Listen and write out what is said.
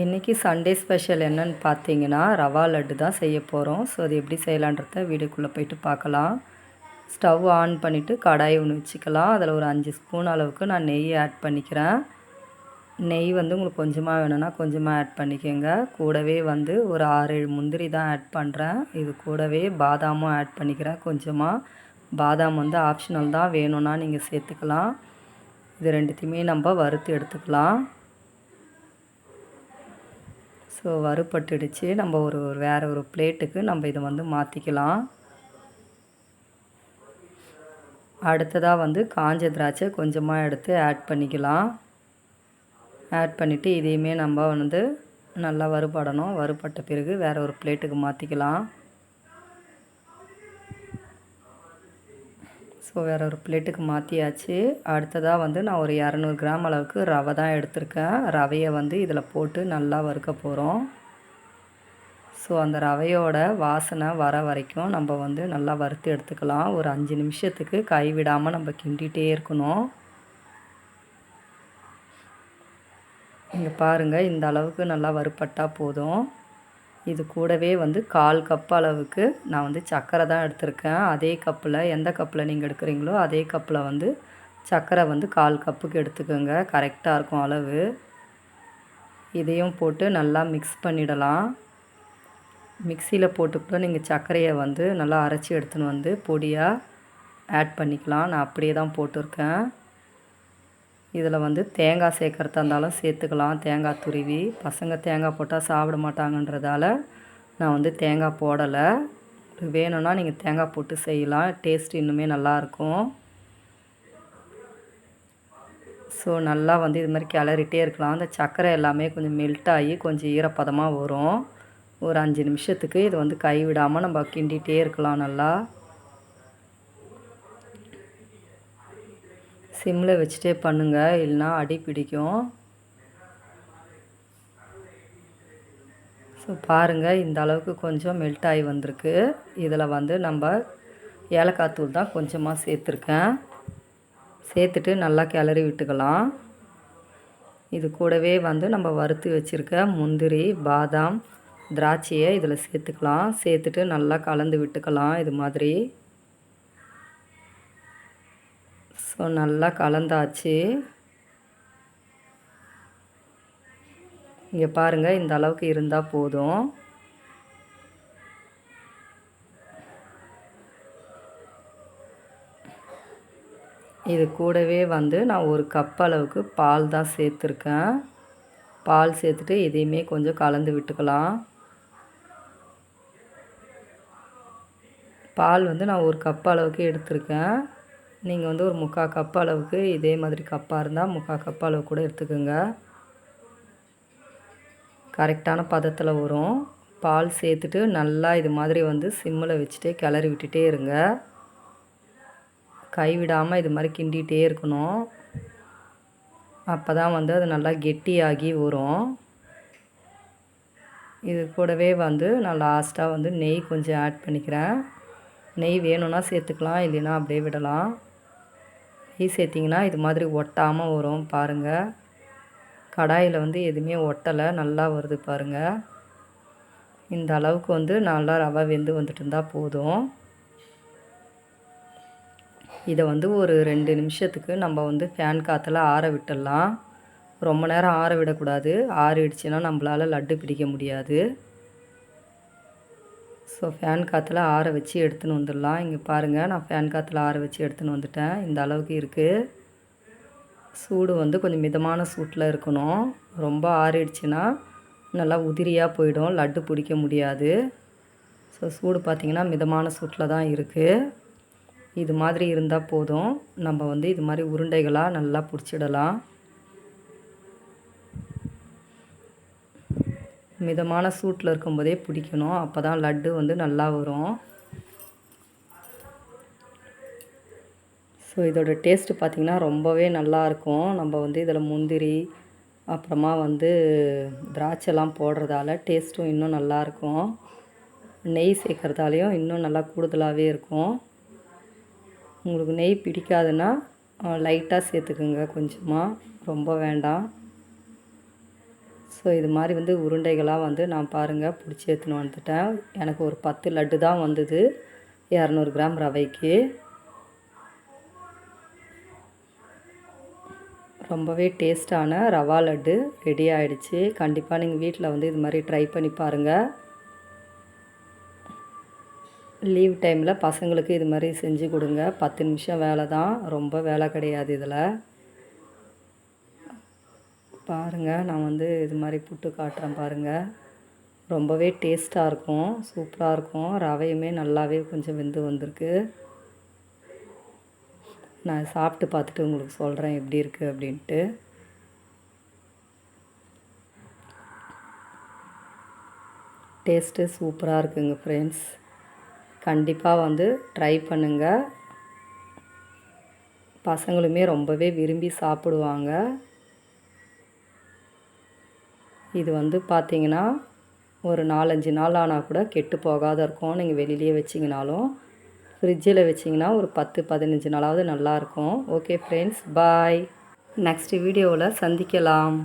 இன்றைக்கி Sunday special என்னன்னு பார்த்தீங்கன்னா ரவா லட்டு தான் செய்ய போகிறோம் ஸோ அது எப்படி செய்யலான்றத வீடுக்குள்ளே போயிட்டு பார்க்கலாம். ஸ்டவ் ஆன் பண்ணிவிட்டு கடாய் ஒன்று வச்சுக்கலாம். அதில் ஒரு அஞ்சு ஸ்பூன் அளவுக்கு நான் நெய் ஆட் பண்ணிக்கிறேன். நெய் வந்து உங்களுக்கு கொஞ்சமாக வேணும்னா கொஞ்சமாக ஆட் பண்ணிக்கோங்க. கூடவே வந்து ஒரு ஆறு ஏழு முந்திரி தான் ஆட் பண்ணுறேன் இது கூடவே பாதாமும் ஆட் பண்ணிக்கிறேன் கொஞ்சமாக பாதாம் வந்து ஆப்ஷனல் தான் வேணும்னா நீங்கள் சேர்த்துக்கலாம். இது ரெண்டுத்தையுமே நம்ம வறுத்து எடுத்துக்கலாம். ஸோ வறுபட்டுடுச்சு. நம்ம ஒரு ஒரு வேறு ஒரு பிளேட்டுக்கு நம்ம இதை வந்து மாற்றிக்கலாம் அடுத்ததாக வந்து காஞ்ச திராட்சை கொஞ்சமாக எடுத்து ஆட் பண்ணிக்கலாம். ஆட் பண்ணிவிட்டு இதையுமே நம்ம வந்து நல்லா வறுபடணும். வறுபட்ட பிறகு வேறு ஒரு பிளேட்டுக்கு மாற்றிக்கலாம் ஸோ வேறு ஒரு பிளேட்டுக்கு மாற்றியாச்சு அடுத்ததாக வந்து நான் ஒரு இரநூறு கிராம் அளவுக்கு ரவை தான் எடுத்திருக்கேன். ரவையை வந்து இதில் போட்டு நல்லா வறுக்க போகிறோம் ஸோ அந்த ரவையோட வாசனை வர வரைக்கும் நம்ம வந்து நல்லா வறுத்து எடுத்துக்கலாம். ஒரு அஞ்சு நிமிஷத்துக்கு கைவிடாமல் நம்ம கிண்டிகிட்டே இருக்கணும். இங்கே பாருங்கள் இந்த அளவுக்கு நல்லா வறுப்பட்டால் போதும். இது கூடவே வந்து கால் கப் அளவுக்கு நான் வந்து சர்க்கரை தான் எடுத்திருக்கேன். அதே கப்பில் எந்த கப்பில் நீங்கள் எடுக்கிறீங்களோ அதே கப்பில் வந்து சர்க்கரை வந்து கால் கப்புக்கு எடுத்துக்கோங்க. கரெக்டாக இருக்கும் அளவு. இதையும் போட்டு நல்லா மிக்ஸ் பண்ணிடலாம். மிக்சியில் போட்டு கூட நீங்கள் சர்க்கரையை வந்து நல்லா அரைச்சி எடுத்துன்னு வந்து பொடியாக ஆட் பண்ணிக்கலாம். நான் அப்படியே தான் போட்டிருக்கேன். இதில் வந்து தேங்காய் சேர்க்குறதா இருந்தாலும் சேர்த்துக்கலாம். தேங்காய் துருவி பசங்க தேங்காய் போட்டால் சாப்பிட மாட்டாங்கன்றதால நான் வந்து தேங்காய் போடலை. வேணும்னா நீங்கள் தேங்காய் போட்டு செய்யலாம். டேஸ்ட் இன்னுமே நல்லாயிருக்கும். ஸோ நல்லா வந்து இது மாதிரி கிளறிட்டே இருக்கலாம். அந்த சர்க்கரை எல்லாமே கொஞ்சம் மெல்ட் ஆகி கொஞ்சம் ஈரப்பதமாக வரும். ஒரு அஞ்சு நிமிஷத்துக்கு இது வந்து கைவிடாமல் நம்ம கிண்டிகிட்டே இருக்கலாம் நல்லா. சிம்மில் வச்சுட்டே பண்ணுங்கள் இல்லைனா அடி பிடிக்கும். ஸோ பாருங்கள் இந்த அளவுக்கு கொஞ்சம் மெல்ட் ஆகி வந்திருக்கு. இதில் வந்து நம்ம ஏலக்காய் தூள் தான் கொஞ்சமாக சேர்த்துருக்கேன். சேர்த்துட்டு நல்லா கிளறி விட்டுக்கலாம். இது கூடவே வந்து நம்ம வறுத்து வச்சுருக்க முந்திரி பாதாம் திராட்சையை இதில் சேர்த்துக்கலாம். சேர்த்துட்டு நல்லா கலந்து விட்டுக்கலாம் இது மாதிரி. ஸோ நல்லா கலந்தாச்சு. இங்கே பாருங்கள் இந்த அளவுக்கு இருந்தால் போதும். இது கூடவே வந்து நான் ஒரு கப் அளவுக்கு பால் தான் சேர்த்துருக்கேன். பால் சேர்த்துட்டு இதையுமே கொஞ்சம் கலந்து விட்டுக்கலாம். பால் வந்து நான் ஒரு கப் அளவுக்கு எடுத்திருக்கேன். நீங்கள் வந்து ஒரு முக்கால் கப் அளவுக்கு இதே மாதிரி கப்பாக இருந்தால் முக்கால் கப் அளவு கூட எடுத்துக்கோங்க. கரெக்டான பதத்தில் வரும். பால் சேர்த்துட்டு நல்லா இது மாதிரி வந்து சிம்மில் வச்சுட்டே கிளறி விட்டுட்டே இருங்க. கைவிடாமல் இது மாதிரி கிண்டிகிட்டே இருக்கணும். அப்போ தான் வந்து அது நல்லா கெட்டியாகி வரும். இது கூடவே வந்து நான் லாஸ்ட்டாக வந்து நெய் கொஞ்சம் ஆட் பண்ணிக்கிறேன். நெய் வேணும்னா சேர்த்துக்கலாம் இல்லைன்னா அப்படியே விடலாம். நெய் சேர்த்திங்கன்னா இது மாதிரி ஒட்டாமல் வரும் பாருங்கள் கடாயில் வந்து எதுவுமே ஒட்டலை நல்லா வருது பாருங்கள் இந்த அளவுக்கு வந்து நல்லா ரவை வெந்து வந்துட்டு இருந்தால் போதும். இதை வந்து ஒரு ரெண்டு நிமிஷத்துக்கு நம்ம வந்து ஃபேன் காற்றுல ஆற விட்டுடலாம். ரொம்ப நேரம் ஆற விடக்கூடாது. ஆறிடுச்சுன்னா நம்மளால் லட்டு பிடிக்க முடியாது. ஸோ ஃபேன் காற்றுல ஆற வச்சு எடுத்துன்னு வந்துடலாம். இங்கே பாருங்கள் நான் ஃபேன் காற்றுல ஆற வச்சு எடுத்துன்னு வந்துட்டேன். இந்த அளவுக்கு இருக்குது சூடு வந்து கொஞ்சம் மிதமான சூட்டில் இருக்கணும். ரொம்ப ஆறிடுச்சுன்னா நல்லா உதிரியாக போயிடும். லட்டு பிடிக்க முடியாது. ஸோ சூடு பார்த்திங்கன்னா மிதமான சூட்டில் தான் இருக்குது இது மாதிரி இருந்தால் போதும். நம்ம வந்து இது மாதிரி உருண்டைகளாக நல்லா பிடிச்சிடலாம். மிதமான சூட்டில் இருக்கும்போதே பிடிக்கணும். அப்போ தான் லட்டு வந்து நல்லா வரும். ஸோ இதோட டேஸ்ட்டு பார்த்திங்கன்னா ரொம்பவே நல்லாயிருக்கும் நம்ம வந்து இதில் முந்திரி அப்புறமா வந்து திராட்சைலாம் போடுறதால டேஸ்ட்டும் இன்னும் நல்லாயிருக்கும் நெய் சேர்க்குறதாலையும் இன்னும் நல்லா கூடுதலாகவே இருக்கும். உங்களுக்கு நெய் பிடிக்காதுன்னா லைட்டாக சேர்த்துக்குங்க. கொஞ்சமாக ரொம்ப வேண்டாம். ஸோ இது மாதிரி வந்து உருண்டைகளாக வந்து நான் பாருங்கள் பிடிச்சி எடுத்துன்னு வந்துட்டேன். எனக்கு ஒரு பத்து லட்டு தான் வந்தது. இரநூறு கிராம் ரவைக்கு. ரொம்பவே டேஸ்டான ரவா லட்டு ரெடி ஆகிடுச்சு கண்டிப்பாக நீங்கள் வீட்டில் வந்து இது மாதிரி ட்ரை பண்ணி பாருங்கள் லீவ் டைமில் பசங்களுக்கு இது மாதிரி செஞ்சு கொடுங்க. பத்து நிமிஷம் வேலை தான். ரொம்ப வேலை கிடையாது இதில். பாருங்கள் நான் வந்து இது மாதிரி புட்டு காட்டுறேன் பாருங்கள் ரொம்பவே டேஸ்ட்டாக இருக்கும் சூப்பராக இருக்கும். ரவையுமே நல்லாவே கொஞ்சம் வெந்து வந்திருக்கு. நான் சாப்பிட்டு பார்த்துட்டு உங்களுக்கு சொல்கிறேன் எப்படி இருக்குது அப்படின்ட்டு. டேஸ்ட்டு சூப்பராக இருக்குங்க ஃப்ரெண்ட்ஸ் கண்டிப்பாக வந்து ட்ரை பண்ணுங்கள் பசங்களுமே ரொம்பவே விரும்பி சாப்பிடுவாங்க. இது வந்து பார்த்திங்கன்னா ஒரு நாலஞ்சு நாள் ஆனால் கூட கெட்டு போகாத இருக்கும். நீங்கள் வெளியிலேயே வச்சிங்கனாலும் ஃப்ரிட்ஜில் வச்சிங்கன்னா ஒரு பத்து பதினஞ்சு நாளாவது நல்லாயிருக்கும் ஓகே ஃப்ரெண்ட்ஸ் பாய் நெக்ஸ்ட் வீடியோவில் சந்திக்கலாம்.